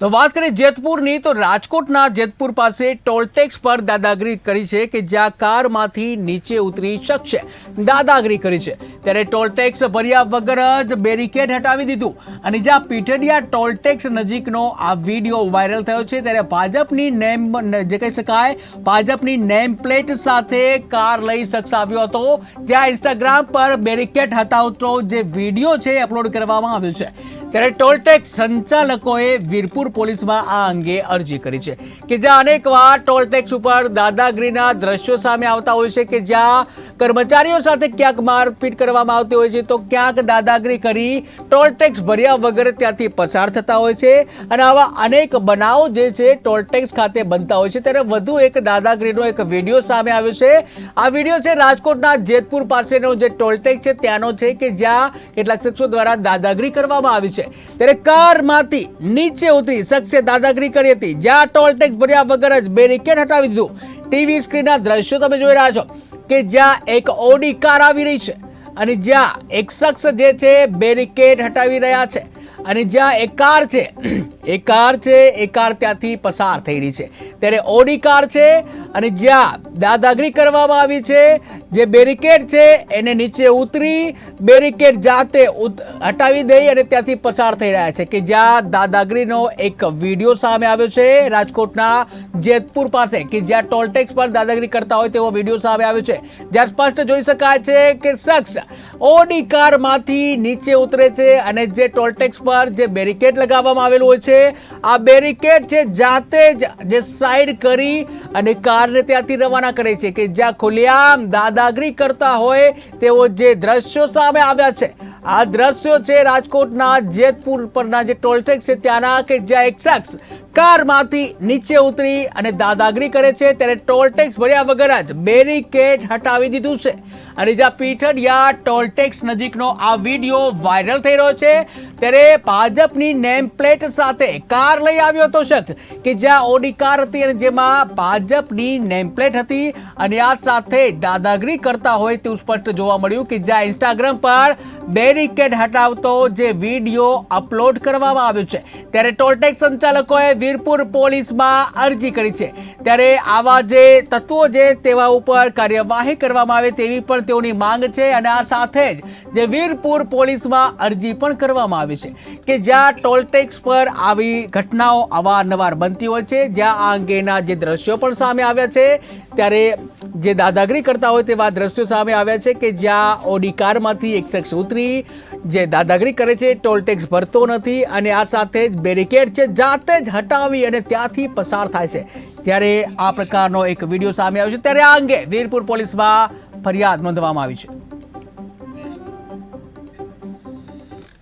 તો વાત કરીએ જેતપુરની, તો રાજકોટના જેતપુર પાસે ટોલટેક્સ પર દાદાગીરી કરી છે કે જ્યાં કારમાંથી નીચે ઉતરી શકશે. દાદાગીરી કરી છે. ત્યારે ટોલટેક્સ ભર્યા વગર જ બેરિકેડ હટાવી દીધું. અને જ્યાં પીઠડિયા ટોલટેક્સ નજીકનો આ વીડિયો વાયરલ થયો છે, ત્યારે ભાજપની નેમ, જે કહી શકાય, ભાજપની નેમ પ્લેટ સાથે કાર લઈ શખ્સ આવ્યો હતો. જ્યાં ઇન્સ્ટાગ્રામ પર બેરિકેડ હટાવતો જે વીડિયો છે અપલોડ કરવામાં આવ્યો છે. ત્યારે ટોલટેક્સ સંચાલકોએ વીરપુર પોલીસમાં આ અંગે અરજી કરી છે કે જ્યાં અનેકવાર ટોલટેક્સ ઉપર દાદાગીરીના દ્રશ્યો સામે આવતા હોય છે કે જ્યાં કર્મચારીઓ સાથે ક્યાંક મારપીટ કરવામાં આવતી હોય છે, તો ક્યાંક દાદાગીરી કરી ટોલટેક્સ ભર્યા વગર ત્યાંથી પસાર થતા હોય છે. અને આવા અનેક બનાવો જે છે ટોલટેક્સ ખાતે બનતા હોય છે. ત્યારે વધુ એક દાદાગીરીનો એક વીડિયો સામે આવ્યો છે. આ વીડિયો છે રાજકોટના જેતપુર પાસેનો જે ટોલટેક્સ છે, ત્યાંનો છે કે જ્યાં કેટલાક શખ્સો દ્વારા દાદાગીરી કરવામાં આવી છે. ત્યારે કારમાંથી નીચે ઉતરી શખ્સે દાદાગીરી કરી હતી. જ્યાં ટોલ ટેક્સ ભર્યા વગર જ બેરિકેડ હટાવી દીધું. ટીવી સ્ક્રીનના દ્રશ્યો તમે જોઈ રહ્યા છો કે જ્યાં એક ઓડી કાર આવી રહી છે અને જ્યાં એક શખ્સ જે છે બેરિકેડ હટાવી રહ્યા છે. અને જ્યાં એક કાર છે એ કાર છે, એ કાર ત્યાંથી પસાર થઈ રહી છે. ત્યારે ઓડી કાર છે અને જ્યાં દાદાગીરી કરવામાં આવી છે, જે બેરિકેડ છે, એને નીચે ઉતરી, બેરિકેડ જાતે હટાવી દઈ અને ત્યાંથી પસાર થઈ રહ્યા છે. કે જ્યાં દાદાગીરીનો એક વીડિયો સામે આવ્યો છે રાજકોટના જેતપુર પાસે, કે જ્યાં ટોલટેક્સ પર દાદાગીરી કરતા હોય તેવો વીડિયો સામે આવ્યો છે. જ્યાં સ્પષ્ટ જોઈ શકાય છે કે શખ્સ ઓડી કારમાંથી નીચે ઉતરે છે અને જે ટોલટેક્સ પર જે બેરિકેડ લગાવવામાં આવેલું હોય છે, આ બેરિકેડ છે જાતે જ જે સાઈડ કરી અને કારને ત્યાંથી રવાના કરે છે કે જ્યાં ખુલ્લેઆમ દાદાગીરી કરતા હોય તેવો જે દ્રશ્યો સામે આવ્યા છે. આ દ્રશ્યો છે રાજકોટના જેતપુર પરના જે ટોલટેક્સ છે ત્યાંના કે જ્યાં એક શખ્સ કારમાંથી નીચે ઉતરી અને દાદાગીરી કરે છે ત્યારે ટોલટેક્સ ભર્યા વગર જ બેરિકેડ હટાવી દીધું છે. અને જ્યાં પીઠડિયા ટોલટેક્સ નજીકનો આ વીડિયો વાયરલ થઈ રહ્યો છે ત્યારે ભાજપની નેમ પ્લેટ સાથે કાર લઈ આવ્યો હતો શખ્સ, કે જ્યાં ઓડી કાર હતી અને જેમાં ભાજપની નેમ પ્લેટ હતી. અને આ સાથે દાદાગીરી કરતા હોય તેવું સ્પષ્ટ જોવા મળ્યું કે જ્યાં ઇન્સ્ટાગ્રામ પર બેરિકેડ હટાવતો જે વીડિયો અપલોડ કરવામાં આવ્યો છે, ત્યારે ટોલટેક્સ સંચાલકોએ વીરપુર પોલીસમાં અરજી કરી છે. ત્યારે આવા જે તત્વો છે તેવા ઉપર કાર્યવાહી કરવામાં આવે તેવી પણ તેઓની માંગ છે. અને આ સાથે જ જે વીરપુર પોલીસમાં અરજી પણ કરવામાં આવી છે કે જ્યાં ટોલટેક્સ પર આવી ઘટનાઓ અવારનવાર બનતી હોય છે, જ્યાં આ અંગેના જે દ્રશ્યો પણ સામે આવ્યા છે, ત્યારે જે દાદાગીરી કરતા હોય તેવા દ્રશ્યો સામે આવ્યા છે કે જ્યાં ઓડી કારમાંથી એક શખ્સ ઉતરી, જે દાદાગીરી કરે છે ટોલટેક્સ ભરતો નથી અને આ સાથે જ બેરિકેડ છે, જાતે જ હટાવી અને ત્યાંથી પસાર થાય છે. ત્યારે આ પ્રકારનો એક વીડિયો સામે આવ્યો છે. ત્યારે આ અંગે વીરપુર પોલીસમાં ફરિયાદ નોંધવામાં આવી છે.